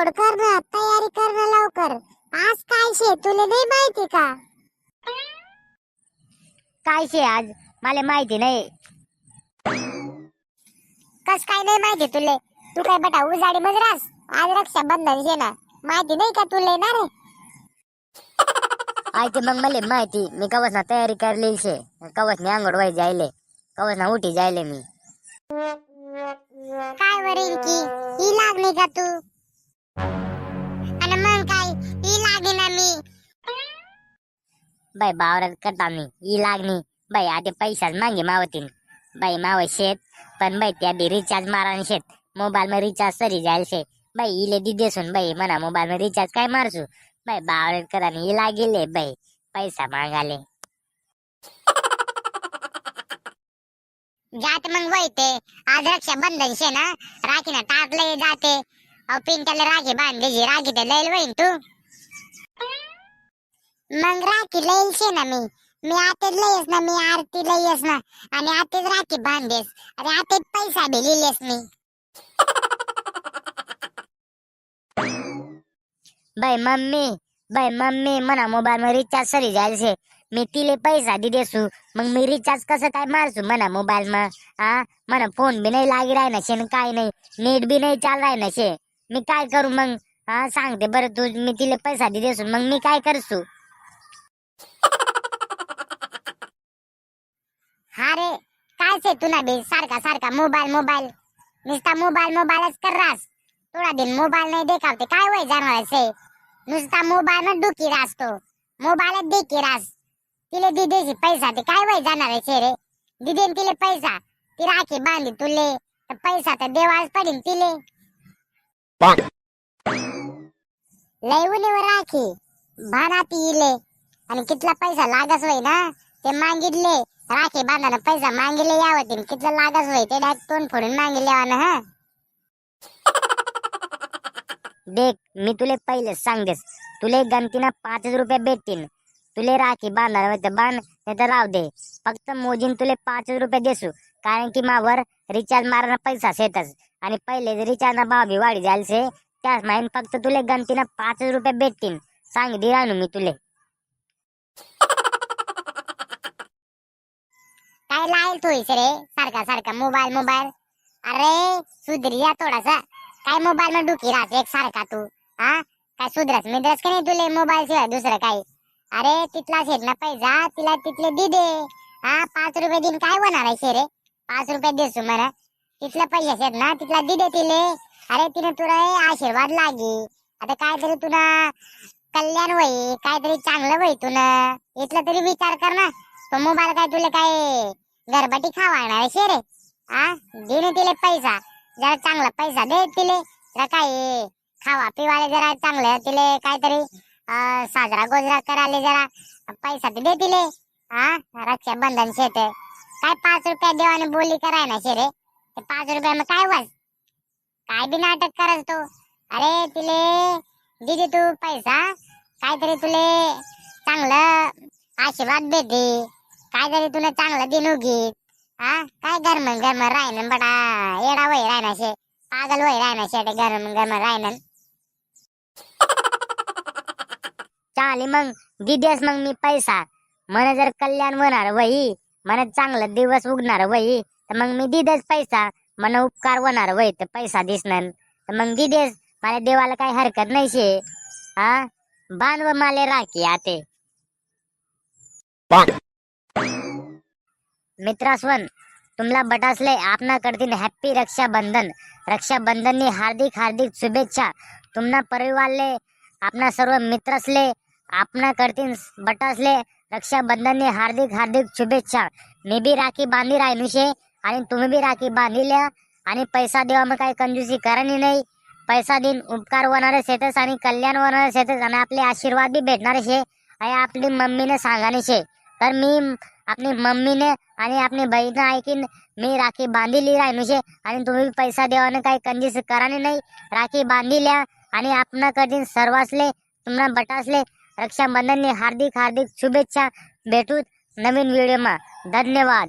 आंघोळ करणं तयारी करणं लवकर. आज काय शे तुला नाही माहिती का? काय शे आज? मला माहिती नाही. कस काय नाही माहिती तुले? तू काय बेटा उजाडी मजरास? आज रक्षाबंधन शे ना. माहिती नाही का तुले ना रे? आई ते मग मला माहिती मी कवच ना तयारी करली शे. कवच मी आंघोळ व्हाय जायले. कवच ना उठी जायले मी. काय वरील की? ही लागली का तू? बाई बावरात करता मी. ही लागणी. बाई आधी पैशाच मागे मावतीन. बाई माव शेत पण बाई त्या बी रिचार्ज मारान शेत. मोबाईल मध्ये रिचार्ज सरी जायल शे. बाई इले दी देसून बाई म्हणा मोबाईल मध्ये रिचार्ज काय मारसू बाई बावरात करा ही लागेले बाई. पैसा मागाले. जात मग वैते आज रक्षाबंधन शे ना? राखी ना टाकले जाते. अहो पिंट्याला राखी बांधली राखी तर लईल वहीन तू. मग राखी लईल शे ना मी. मी आतेच लयस ना मी आरती येस ना. आणि आतेच राखी बांधेस अरे आते पैसा बी लिहिलेस मी. बाई मम्मी बाई मम्मी म्हणा मोबाईल मध्ये रिचार्ज सरी जाईल शे मी तिले पैसा दि देसू मग मी रिचार्ज कसं काय मारसू म्हणा मोबाईल म हा म्हणा फोन बी नाही लागी राही ना शे न काय नाही. नेट बी नाही चाल राही ना शे. मी काय करू मग? हा सांगते बरं तू मी तिले पैसा दि देसू मग मी काय करसू? हा रे काय से तुला बी? सारखा सारखा मोबाईल मोबाईल. नुसता मोबाईल मोबाईलच कर रास. थोडा दिन मोबाईल नाही देखावते. काय वय जाणार से? नुसता मोबाईल न डुकी रास तो. मोबाईलच देखी रास. तिले दिदेशी पैसा ते काय वय जाणार आहे रे? दिदेन तिले पैसा. ती राखी बांधली तुले. तर पैसा तर देवाच पडीन तिले. लय उन्हीवर राखी. भानाती इले. आणि कितला पैसा लागस वय ना ते मागितले. राखी बांधायला पैसा मागितले यावतीन कितला लागस वय ते डायरेक्ट तोंड फोडून मागितले ना हा? देख मी तुले पहिले सांगतेस. तुले गणतीनं पाचच रुपये भेटतील. तुले राखी बांधणार होते बांध नाही तर राहू दे. फक्त मोजीन तुले पाचच रुपये देसू. कारण की मावर रिचार्ज मारणं पैसा शेतच आणि पहिले रिचार्ज भाव बी वाढी जायला शे त्याच माहीन फक्त तुले गणतीनं पाचच रुपये भेटतील. सांग दे राहू मी तुले. काय लाईल तू रे? सारखा सारखा मोबाईल मोबाईल. अरे सुधरी या थोडासा. काय मोबाईल मध्ये डुकी राहते एक सारखा तू? हा? काय सुधरस मिधरस का नाही तुले मोबाईल शिवाय दुसरं काही? अरे तिथला शेत ना पैसा तिला तिथले दे दे. हा पाच रुपये दिन काय होणार आहे शे रे? पाच रुपये देसू मला तिथले पैसे शेत ना तिथला दे दे तिले. अरे तिने तुला हे आशीर्वाद लागी. आता काहीतरी तुला कल्याण होई काहीतरी चांगलं होई तुला इथलं तरी विचार कर ना. तो मोबाईल काय तुला काय गरबटी खावाणार आहे शे रे आ दे तिले पैसा. जरा चांगला पैसा दे तिले. जरा काय खावा पिवाले जरा चांगलं तिले काहीतरी अं, साजरा गोजरा कराले जरा. पैसा ते दे तिले. हा रक्षाबंधन शेत. काय पाच रुपया देवाने बोली कराय ना शे रे ते पाच रुपया मग काय वाज? काय बी नाटक करत तो? अरे तिले दिदी तू पैसा. काहीतरी तुले चांगलं आशीर्वाद देते काय काहीतरी तुला चांगलं दिनू गीत हा? काय गरम गरम राहिन बडा? येडा वय राहना शे पागल वय राहना शे गरम गरम राहिन चाले मग दिदेस मग मी पैसा. मन जर कल्याण होणार वही मन चांगलं दिवस उगणार वही तर मग मी दिदेस पैसा. मन उपकार होणार वय तर पैसा दिसणार तर मग दिदेस मला देवाला काही हरकत नाही शे हा बांधव माले राखी आते. मित्रास्वन तुमला बटासले आपना हॅप्पी रक्षाबंधन. रक्षाबंधननी हार्दिक हार्दिक शुभेच्छा. तुमना परिवारले आपणा सर्व मित्रसले आपना कडतीन बटासले रक्षाबंधननी हार्दिक हार्दिक शुभेच्छा. मी बी राखी बांधी राहिनू शे आणि तुम्ही बी राखी बांधिल्या आणि पैसा देवा मग काही कंजूसी करणी नाही पैसा देऊन उपकार होणारे शेतच आणि कल्याण होणारे शेतच आणि आपले आशीर्वाद बी भेटणारे शे आणि आपली मम्मीने सांगाने शे तर मी आपली मम्मीने आणि आपली बहिणं ऐकीन मी राखी बांधिली राय शे आणि तुम्ही पैसा देवाने काही कंजीस कराने नाही. राखी बांधिल्या आणि आपणा कडीन सर्वासले तुम्हाला बटासले रक्षाबंधनने हार्दिक हार्दिक शुभेच्छा भेटूत नवीन व्हिडिओमा धन्यवाद.